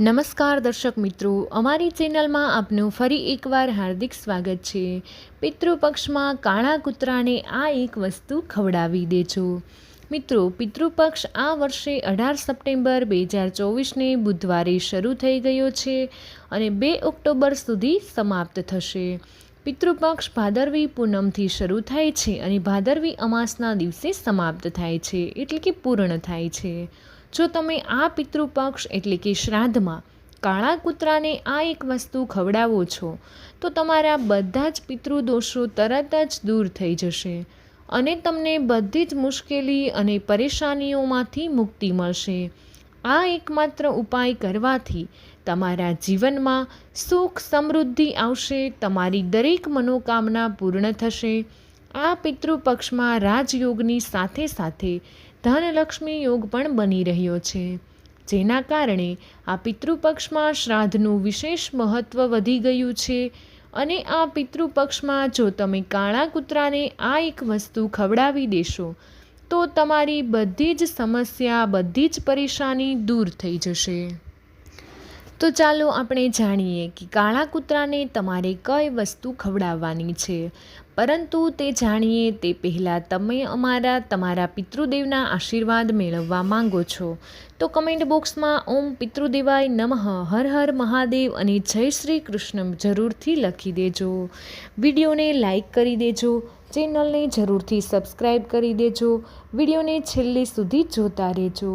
નમસ્કાર દર્શક મિત્રો, અમારી ચેનલમાં આપનું ફરી એકવાર હાર્દિક સ્વાગત છે. પિતૃપક્ષમાં કાળા કૂતરાને આ એક વસ્તુ ખવડાવી દેજો. મિત્રો, પિતૃપક્ષ આ વર્ષે અઢાર સપ્ટેમ્બર બે હજાર ચોવીસને બુધવારે શરૂ થઈ ગયો છે અને બે ઓક્ટોબર સુધી સમાપ્ત થશે. પિતૃપક્ષ ભાદરવી પૂનમથી શરૂ થાય છે અને ભાદરવી અમાસના દિવસે સમાપ્ત થાય છે, એટલે કે પૂર્ણ થાય છે. જો તમે આ પિતૃપક્ષ એટલે કે શ્રાદ્ધમાં કાળા કૂતરાને આ એક વસ્તુ ખવડાવો છો, તો તમારા બધા જ પિતૃદોષો તરત જ દૂર થઈ જશે અને તમને બધી જ મુશ્કેલી અને પરેશાનીઓમાંથી મુક્તિ મળશે. આ એકમાત્ર ઉપાય કરવાથી તમારા જીવનમાં સુખ સમૃદ્ધિ આવશે, તમારી દરેક મનોકામના પૂર્ણ થશે. આ પિતૃપક્ષમાં રાજયોગની સાથે સાથે ધનલક્ષ્મી યોગ પણ બની રહ્યો છે, જેના કારણે આ પિતૃપક્ષમાં શ્રાદ્ધનું વિશેષ મહત્ત્વ વધી ગયું છે અને આ પિતૃપક્ષમાં જો તમે કાળા કૂતરાને આ એક વસ્તુ ખવડાવી દેશો, તો તમારી બધી જ સમસ્યા, બધી જ પરેશાની દૂર થઈ જશે. તો ચાલો આપણે જાણીએ કે કાળા કૂતરાને તમારે કઈ વસ્તુ ખવડાવવાની છે. પરંતુ તે જાણીએ તે પહેલાં તમે અમારા, તમારા પિતૃદેવના આશીર્વાદ મેળવવા માંગો છો. તો કમેન્ટ બોક્સમાં ઓમ પિતૃદેવાય નમઃ, હર હર મહાદેવ અને જય શ્રી કૃષ્ણ જરૂરથી લખી દેજો. વિડીયોને લાઈક કરી દેજો, ચેનલને જરૂરથી સબસ્ક્રાઈબ કરી દેજો, વિડીયોને છેલ્લે સુધી જોતા રહેજો.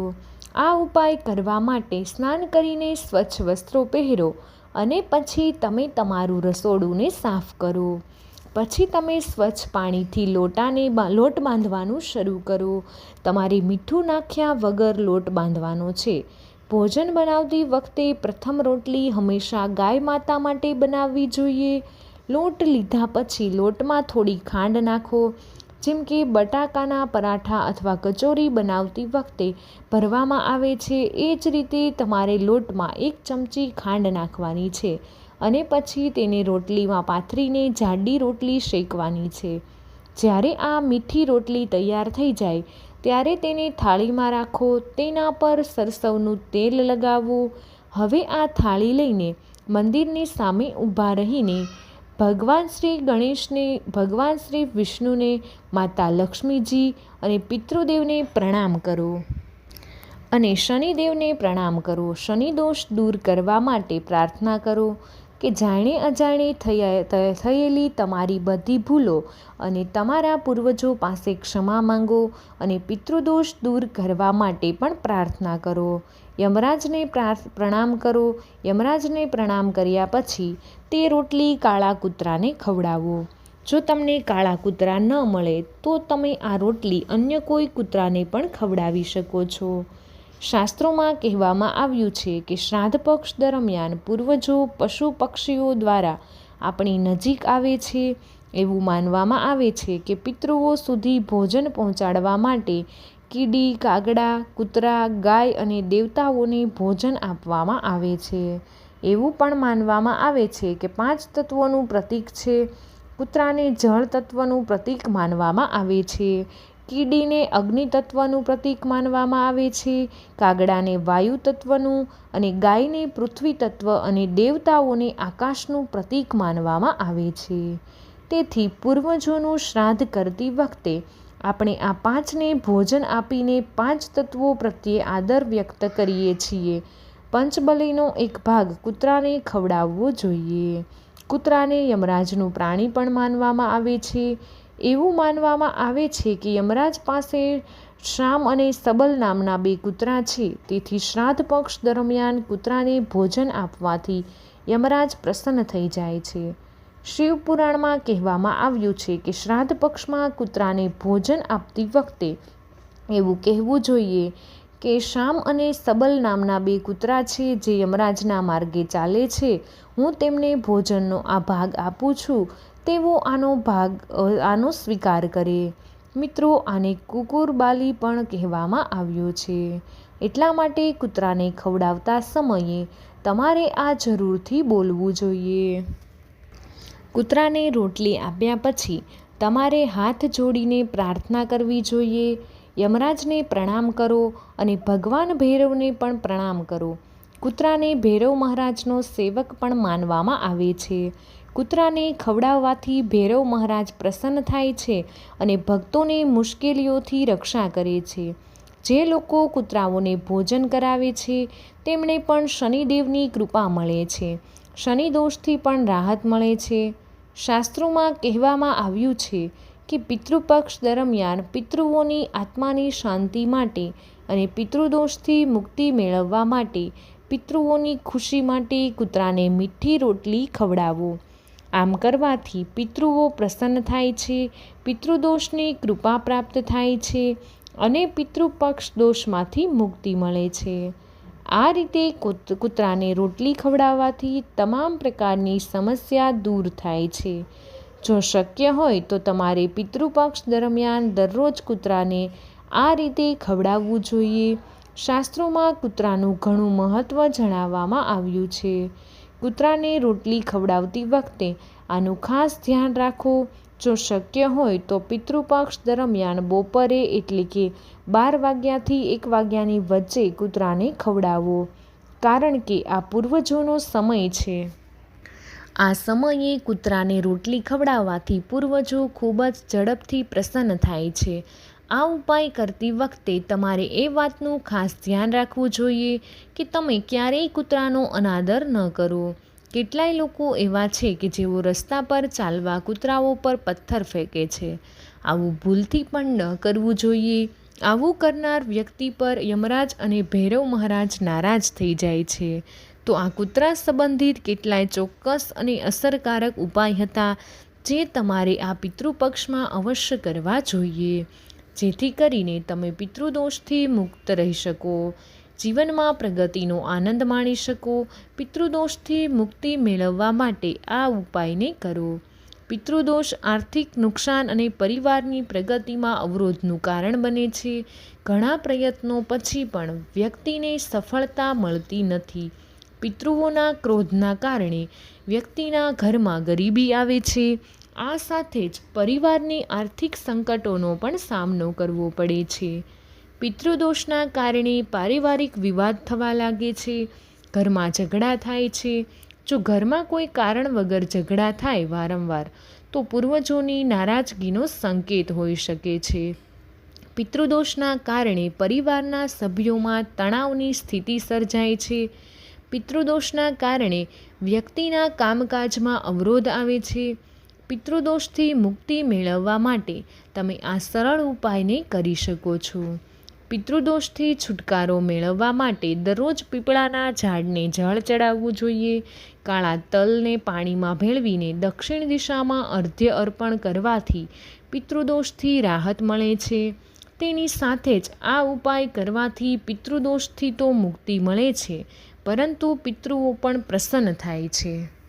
આ ઉપાય કરવા માટે સ્નાન કરીને સ્વચ્છ વસ્ત્રો પહેરો અને પછી તમે તમારું રસોડુંને સાફ કરો. પછી તમે સ્વચ્છ પાણીથી લોટાને લોટ બાંધવાનું શરૂ કરો. તમારે મીઠું નાખ્યા વગર લોટ બાંધવાનો છે. ભોજન બનાવતી વખતે પ્રથમ રોટલી હંમેશા ગાય માતા માટે બનાવવી જોઈએ. લોટ લીધા પછી લોટમાં થોડી ખાંડ નાખો. જેમ કે બટાકાના પરાઠા અથવા કચોરી બનાવતી વખતે ભરવામાં આવે છે. એ જ રીતે તમારે લોટમાં એક ચમચી ખાંડ નાખવાની છે. અને પછી તેને રોટલીમાં પાથરીને જાડી રોટલી શેકવાની છે. જ્યારે આ મીઠી રોટલી તૈયાર થઈ જાય, ત્યારે તેને થાળીમાં રાખો, તેના પર સરસવનું તેલ લગાવો. હવે આ થાળી લઈને મંદિરની સામે ઊભા રહીને ભગવાન શ્રી ગણેશને, ભગવાન શ્રી વિષ્ણુને, માતા લક્ષ્મીજી અને પિતૃદેવને પ્રણામ કરો. અને શનિદેવને પ્રણામ કરો. શનિ દોષ દૂર કરવા માટે પ્રાર્થના કરો. કે જાણે અજાણે થયેલી તમારી બધી ભૂલો અને તમારા પૂર્વજો પાસે ક્ષમા માંગો અને પિતૃદોષ દૂર કરવા માટે પણ પ્રાર્થના કરો. યમરાજને પ્રણામ કરો. યમરાજને પ્રણામ કર્યા પછી તે રોટલી કાળા કૂતરાને ખવડાવો. જો તમને કાળા કૂતરા ન મળે તો તમે આ રોટલી અન્ય કોઈ કૂતરાને પણ ખવડાવી શકો છો. શાસ્ત્રોમાં કહેવામાં આવ્યું છે કે શ્રાદ્ધ પક્ષ દરમિયાન પૂર્વજો પશુ પક્ષીઓ દ્વારા આપણી નજીક આવે છે. એવું માનવામાં આવે છે કે પિતૃઓ સુધી ભોજન પહોંચાડવા માટે કીડી, કાગડા, કૂતરા, ગાય અને દેવતાઓને ભોજન આપવામાં આવે છે. એવું પણ માનવામાં આવે છે કે પાંચ તત્વોનું પ્રતીક છે. કૂતરાને જળ તત્વનું પ્રતીક માનવામાં આવે છે. કીડીને અગ્નિ તત્વનું પ્રતીક માનવામાં આવે છે. કાગડાને વાયુ તત્વનું અને ગાયને પૃથ્વી તત્વ અને દેવતાઓને આકાશનું પ્રતીક માનવામાં આવે છે. તેથી પૂર્વજોનું શ્રાદ્ધ કરતી વખતે આપણે આ પાંચને ભોજન આપીને પાંચ તત્વો પ્રત્યે આદર વ્યક્ત કરીએ છીએ. પંચબલીનો એક ભાગ કૂતરાને ખવડાવવો જોઈએ. કૂતરાને યમરાજનું પ્રાણી પણ માનવામાં આવે છે. એવું માનવામાં આવે છે કે યમરાજ પાસે શ્રામ અને સબલ નામના બે કૂતરા છે. તેથી શ્રાદ્ધ પક્ષ દરમિયાન કૂતરાને ભોજન આપવાથી યમરાજ પ્રસન્ન થઈ જાય છે. શિવપુરાણમાં કહેવામાં આવ્યું છે કે શ્રાદ્ધ પક્ષમાં કૂતરાને ભોજન આપતી વખતે એવું કહેવું જોઈએ કે શામ અને સબલ નામના બે કૂતરા છે જે યમરાજના માર્ગે ચાલે છે. હું તેમને ભોજનનો આ ભાગ આપું છું. તેવો આનો ભાગ આનો સ્વીકાર કરે. મિત્રો, આને કુકુરબાલી પણ કહેવામાં આવ્યો છે. એટલા માટે કૂતરાને ખવડાવતા સમયે તમારે આ જરૂરથી બોલવું જોઈએ. કૂતરાને રોટલી આપ્યા પછી તમારે હાથ જોડીને પ્રાર્થના કરવી જોઈએ. યમરાજને પ્રણામ કરો અને ભગવાન ભૈરવને પણ પ્રણામ કરો. કૂતરાને ભૈરવ મહારાજનો સેવક પણ માનવામાં આવે છે. કૂતરાને ખવડાવવાથી ભૈરવ મહારાજ પ્રસન્ન થાય છે અને ભક્તોને મુશ્કેલીઓથી રક્ષા કરે છે. જે લોકો કૂતરાઓને ભોજન કરાવે છે તેમણે પણ શનિદેવની કૃપા મળે છે. શનિ દોષથી પણ રાહત મળે છે. શાસ્ત્રોમાં કહેવામાં આવ્યું છે કે પિતૃપક્ષ દરમિયાન પિતૃઓની આત્માની શાંતિ માટે અને પિતૃદોષથી મુક્તિ મેળવવા માટે પિતૃઓની ખુશી માટે કૂતરાને મીઠી રોટલી ખવડાવો. આમ કરવાથી પિતૃઓ પ્રસન્ન થાય છે, પિતૃદોષની કૃપા પ્રાપ્ત થાય છે અને પિતૃપક્ષ દોષમાંથી મુક્તિ મળે છે. આ રીતે કૂતરાને રોટલી ખવડાવવાથી તમામ પ્રકારની સમસ્યા દૂર થાય છે. જો શક્ય હોય તો તમારે પિતૃપક્ષ દરમિયાન દરરોજ કૂતરાને આ રીતે ખવડાવવું જોઈએ. શાસ્ત્રોમાં કૂતરાનું ઘણું મહત્ત્વ જણાવવામાં આવ્યું છે. કૂતરાને રોટલી ખવડાવતી વખતે આનું ખાસ ધ્યાન રાખો જો શક્ય હોય તો પિતૃપક્ષ દરમિયાન બપોરે એટલે કે બાર વાગ્યાથી એક વાગ્યાની વચ્ચે કૂતરાને ખવડાવો, કારણ કે આ પૂર્વજોનો સમય છે. આ સમયે કૂતરાને રોટલી ખવડાવવાથી પૂર્વજો ખૂબ જ ઝડપથી પ્રસન્ન થાય છે. આ ઉપાય કરતી વખતે તમારે એ વાતનું ખાસ ધ્યાન રાખવું જોઈએ કે તમે ક્યારેય કૂતરાનો અનાદર ન કરો. કેટલાય લોકો એવા છે કે જેઓ રસ્તા પર ચાલવા કૂતરાઓ પર પથ્થર ફેંકે છે. આવું ભૂલથી પણ ન કરવું જોઈએ. આવું કરનાર વ્યક્તિ પર યમરાજ અને ભૈરવ મહારાજ નારાજ થઈ જાય છે. તો આ કૂતરા સંબંધિત કેટલાય ચોક્કસ અને અસરકારક ઉપાય હતા, જે તમારે આ પિતૃપક્ષમાં અવશ્ય કરવા જોઈએ. જેથી કરીને તમે પિતૃદોષથી મુક્ત રહી શકો, જીવનમાં પ્રગતિનો આનંદ માણી શકો, પિતૃદોષથી મુક્તિ મેળવવા માટે આ ઉપાયને કરો. પિતૃદોષ આર્થિક નુકસાન અને પરિવારની પ્રગતિમાં અવરોધનું કારણ બને છે. ઘણા પ્રયત્નો પછી પણ વ્યક્તિને સફળતા મળતી નથી. પિતૃઓના ક્રોધના કારણે વ્યક્તિના ઘરમાં ગરીબી આવે છે. આ સાથે જ પરિવારની આર્થિક સંકટોનો પણ સામનો કરવો પડે છે. પિતૃદોષના કારણે પારિવારિક વિવાદ થવા લાગે છે. ઘરમાં ઝઘડા થાય છે. જો ઘરમાં કોઈ કારણ વગર ઝઘડા થાય વારંવાર, તો પૂર્વજોની નારાજગીનો સંકેત હોઈ શકે છે. પિતૃદોષના કારણે પરિવારના સભ્યોમાં તણાવની સ્થિતિ સર્જાય છે. પિતૃદોષના કારણે વ્યક્તિના કામકાજમાં અવરોધ આવે છે. પિતૃદોષથી મુક્તિ મેળવવા માટે તમે આ સરળ ઉપાયને કરી શકો છો. પિતૃદોષથી છુટકારો મેળવવા માટે દરરોજ પીપળાના ઝાડને જળ ચડાવવું જોઈએ, કાળા તલને પાણીમાં ભેળવીને દક્ષિણ દિશામાં અર્ધ્ય અર્પણ કરવાથી પિતૃદોષથી રાહત મળે છે. તેની સાથે જ આ ઉપાય કરવાથી પિતૃદોષથી તો મુક્તિ મળે છે, પરંતુ પિતૃઓ પણ પ્રસન્ન થાય છે.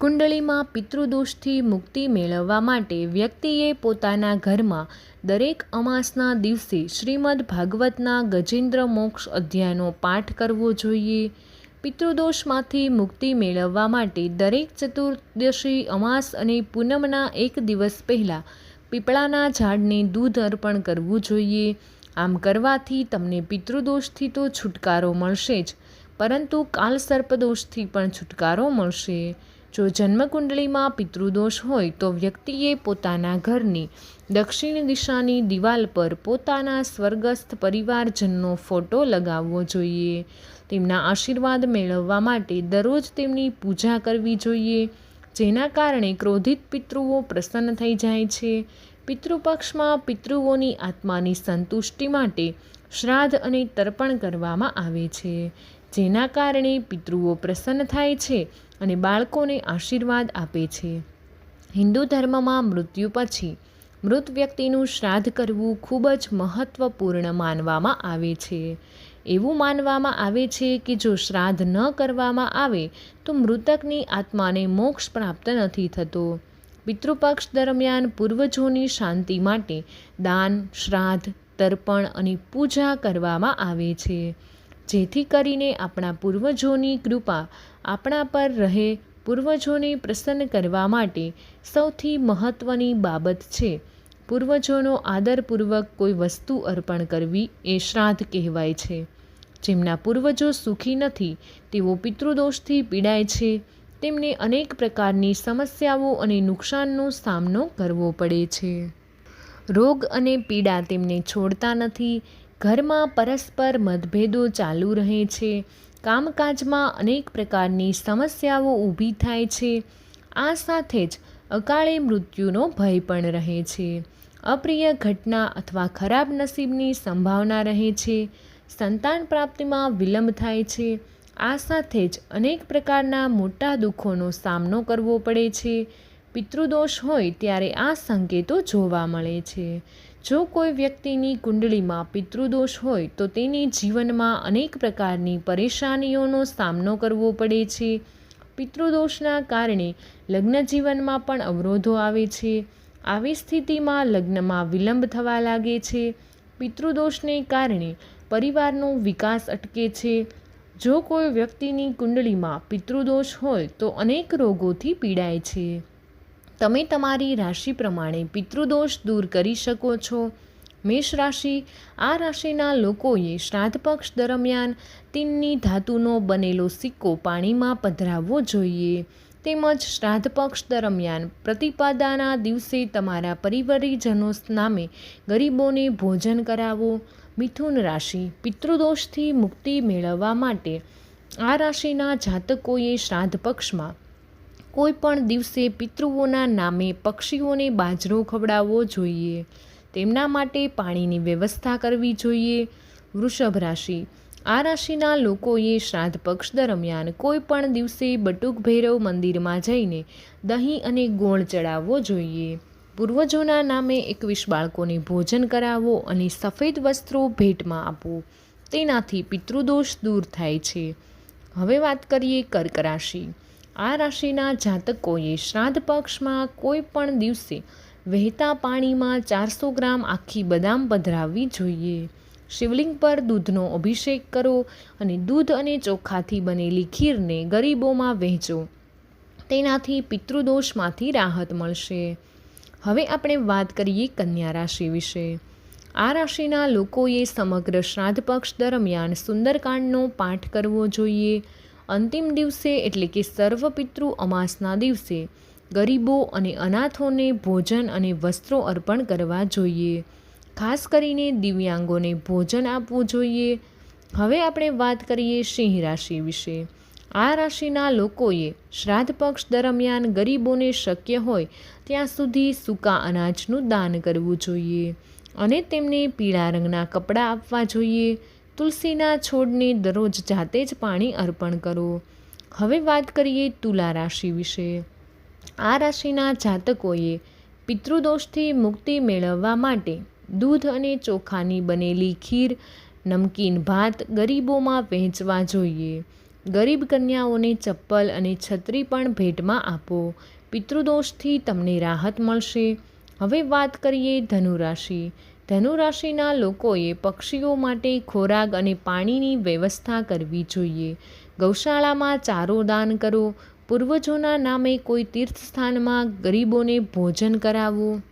કુંડળીમાં પિતૃદોષથી મુક્તિ મેળવવા માટે વ્યક્તિએ પોતાના ઘરમાં દરેક અમાસના દિવસે શ્રીમદ ભાગવતના ગજેન્દ્ર મોક્ષ અધ્યાયનો પાઠ કરવો જોઈએ. પિતૃદોષમાંથી મુક્તિ મેળવવા માટે દરેક ચતુર્દશી અમાસ અને પૂનમના એક દિવસ પહેલાં પીપળાના ઝાડને દૂધ અર્પણ કરવું જોઈએ. આમ કરવાથી તમને પિતૃદોષથી તો છુટકારો મળશે જ, પરંતુ કાલસર્પદોષથી પણ છુટકારો મળશે. જો જન્મકુંડળીમાં પિતૃદોષ હોય તો વ્યક્તિએ પોતાના ઘરની દક્ષિણ દિશાની દિવાલ પર પોતાના સ્વર્ગસ્થ પરિવારજનનો ફોટો લગાવવો જોઈએ. તેમના આશીર્વાદ મેળવવા માટે દરરોજ તેમની પૂજા કરવી જોઈએ, જેના કારણે ક્રોધિત પિતૃઓ પ્રસન્ન થઈ જાય છે. પિતૃપક્ષમાં પિતૃઓની આત્માની સંતુષ્ટિ માટે શ્રાદ્ધ અને તર્પણ કરવામાં આવે છે. જેના કારણે પિતૃઓ પ્રસન્ન થાય છે અને બાળકોને આશીર્વાદ આપે છે. હિન્દુ ધર્મમાં મૃત્યુ પછી મૃત વ્યક્તિનું શ્રાદ્ધ કરવું ખૂબ જ મહત્ત્વપૂર્ણ માનવામાં આવે છે. એવું માનવામાં આવે છે કે જો શ્રાદ્ધ ન કરવામાં આવે, તો મૃતકની આત્માને મોક્ષ પ્રાપ્ત નથી થતો. પિતૃપક્ષ દરમિયાન પૂર્વજોની શાંતિ માટે દાન, શ્રાદ્ધ, તર્પણ અને પૂજા કરવામાં આવે છે. જેથી કરીને આપણા પૂર્વજોની કૃપા આપણા પર રહે, પૂર્વજોને પ્રસન્ન કરવા માટે સૌથી મહત્ત્વની બાબત છે. પૂર્વજોનો આદરપૂર્વક કોઈ વસ્તુ અર્પણ કરવી એ શ્રાદ્ધ કહેવાય છે. જેમના પૂર્વજો સુખી નથી, તેઓ પિતૃદોષથી પીડાય છે. તેમને અનેક પ્રકારની સમસ્યાઓ અને નુકસાનનો સામનો કરવો પડે છે. રોગ અને પીડા તેમને છોડતા નથી ઘરમાં પરસ્પર મતભેદો ચાલુ રહે છે. કામકાજમાં અનેક પ્રકારની સમસ્યાઓ ઊભી થાય છે. આ સાથે જ અકાળે મૃત્યુનો ભય પણ રહે છે. અપ્રિય ઘટના અથવા ખરાબ નસીબની સંભાવના રહે છે. સંતાન પ્રાપ્તિમાં વિલંબ થાય છે. આ સાથે જ અનેક પ્રકારના મોટા દુઃખોનો સામનો કરવો પડે છે. પિતૃદોષ હોય ત્યારે આ સંકેતો જોવા મળે છે. જો કોઈ વ્યક્તિની કુંડળીમાં પિતૃદોષ હોય, તો તેને જીવનમાં અનેક પ્રકારની પરેશાનીઓનો સામનો કરવો પડે છે. પિતૃદોષના કારણે લગ્ન જીવનમાં પણ અવરોધો આવે છે. આવી સ્થિતિમાં લગ્નમાં વિલંબ થવા લાગે છે. પિતૃદોષને કારણે પરિવારનો વિકાસ અટકે છે. જો કોઈ વ્યક્તિની કુંડળીમાં પિતૃદોષ હોય, તો અનેક રોગોથી પીડાય છે. તમે તમારી રાશિ પ્રમાણે પિતૃદોષ દૂર કરી શકો છો. મેષ રાશિ, આ રાશિના લોકોએ શ્રાદ્ધ પક્ષ દરમિયાન તીનની ધાતુનો બનેલો સિક્કો પાણીમાં પધરાવવો જોઈએ. તેમજ શ્રાદ્ધ પક્ષ દરમિયાન પ્રતિપદાના દિવસે તમારા પરિવારીજનો નામે ગરીબોને ભોજન કરાવો. મિથુન રાશિ, પિતૃદોષથી મુક્તિ મેળવવા માટે આ રાશિના જાતકોએ શ્રાદ્ધ પક્ષમાં કોઈ પણ દિવસે પિતૃઓના નામે પક્ષીઓને બાજરો ખવડાવવો જોઈએ. તેમના માટે પાણીની વ્યવસ્થા કરવી જોઈએ. વૃષભ રાશિ. આ રાશિના લોકોએ શ્રાદ્ધ પક્ષ દરમિયાન કોઈ પણ દિવસે બટુક ભૈરવ મંદિરમાં જઈને દહીં અને ગોળ ચડાવવો જોઈએ. પૂર્વજોના નામે એકવીસ બાળકોને ભોજન કરાવવો અને સફેદ વસ્ત્રો ભેટમાં આપવો તેનાથી પિતૃદોષ દૂર થાય છે. હવે વાત કરીએ કર્ક રાશિ. આ રાશિના જાતકોએ શ્રાદ્ધ પક્ષમાં કોઈ પણ દિવસે વહેતા પાણીમાં ચારસો ગ્રામ આખી બદામ પધરાવવી જોઈએ. શિવલિંગ પર દૂધનો અભિષેક કરો અને દૂધ અને ચોખાથી બનેલી ખીરને ગરીબોમાં વહેંચો. તેનાથી પિતૃદોષમાંથી રાહત મળશે. હવે આપણે વાત કરીએ કન્યા રાશિ વિશે. આ રાશિના લોકોએ સમગ્ર શ્રાદ્ધ પક્ષ દરમિયાન સુંદરકાંડનો પાઠ કરવો જોઈએ. અંતિમ દિવસે એટલે કે સર્વપિતૃ અમાસના દિવસે ગરીબો અને અનાથોને ભોજન અને વસ્ત્રો અર્પણ કરવા જોઈએ. ખાસ કરીને દિવ્યાંગોને ભોજન આપવું જોઈએ. હવે આપણે વાત કરીએ સિંહ રાશિ વિશે. આ રાશિના લોકોએ શ્રાદ્ધ પક્ષ દરમિયાન ગરીબોને શક્ય હોય ત્યાં સુધી સૂકા અનાજનું દાન કરવું જોઈએ અને તેમને પીળા રંગના કપડાં આપવા જોઈએ. તુલસીના છોડને દરરોજ જાતે જ પાણી અર્પણ કરો. હવે વાત કરીએ તુલા રાશિ વિશે. આ રાશિના જાતકોએ પિતૃદોષથી મુક્તિ મેળવવા માટે દૂધ અને ચોખાની બનેલી ખીર, નમકીન ભાત ગરીબોમાં વહેંચવા જોઈએ. ગરીબ કન્યાઓને ચપ્પલ અને છત્રી પણ ભેટમાં આપો. પિતૃદોષથી તમને રાહત મળશે. હવે વાત કરીએ ધનુરાશિ. ધનુરાશિના લોકોએ પક્ષીઓ માટે ખોરાક અને પાણીની વ્યવસ્થા કરવી જોઈએ. ગૌશાળામાં ચારો દાન કરો. પૂર્વજોના નામે કોઈ તીર્થસ્થાનમાં ગરીબોને ભોજન કરાવવું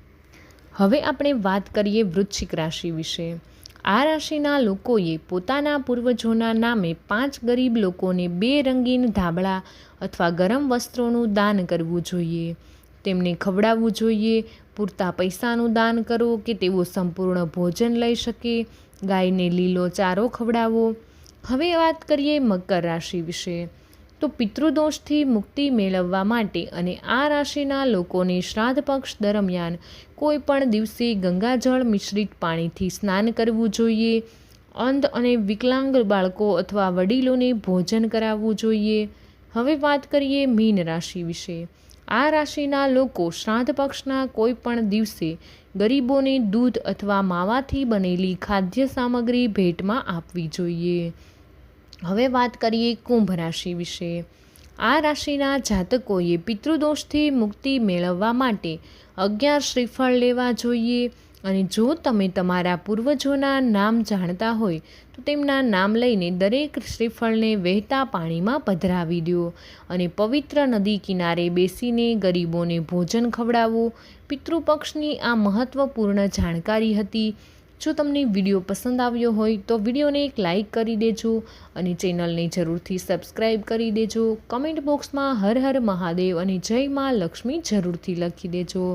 હવે આપણે વાત કરીએ વૃશ્ચિક રાશિ વિશે. આ રાશિના લોકોએ પોતાના પૂર્વજોના નામે પાંચ ગરીબ લોકોને બે રંગીન ધાબળા અથવા ગરમ વસ્ત્રોનું દાન કરવું જોઈએ. તેમને ખવડાવવું જોઈએ પૂરતા પૈસાનું દાન કરો કે તેઓ સંપૂર્ણ ભોજન લઈ શકે? ગાયને લીલો ચારો ખવડાવો. હવે વાત કરીએ મકર રાશિ વિશે. તો પિતૃદોષથી મુક્તિ મેળવવા માટે અને આ રાશિના લોકોને શ્રાદ્ધ પક્ષ દરમિયાન કોઈ પણ દિવસે ગંગાજળ મિશ્રિત પાણીથી સ્નાન કરવું જોઈએ. અંધ અને વિકલાંગ બાળકો અથવા વડીલોને ભોજન કરાવવું જોઈએ. હવે વાત કરીએ મીન રાશિ વિશે. આ રાશિના લોકો શ્રાદ્ધ પક્ષના કોઈ પણ દિવસે ગરીબોને દૂધ અથવા માવાથી બનેલી ખાદ્ય સામગ્રી ભેટમાં આપવી જોઈએ. હવે વાત કરીએ કુંભ રાશિ વિશે. આ રાશિના જાતકોએ પિતૃદોષથી મુક્તિ મેળવવા માટે અગિયાર શ્રીફળ લેવા જોઈએ. અને જો તમે તમારા પૂર્વજોના નામ જાણતા હોય, તો તેમના નામ લઈને દરેક શ્રીફળને વહેતા પાણીમાં પધરાવી દો અને પવિત્ર નદી કિનારે બેસીને ગરીબોને ભોજન ખવડાવવું પિતૃપક્ષની આ મહત્ત્વપૂર્ણ જાણકારી હતી. જો તમને વીડિયો પસંદ આવ્યો હોય, તો વિડીયોને એક લાઇક કરી દેજો અને ચેનલને જરૂરથી સબસ્ક્રાઈબ કરી દેજો. કમેન્ટ બોક્સમાં હર હર મહાદેવ અને જય મા લક્ષ્મી જરૂરથી લખી દેજો.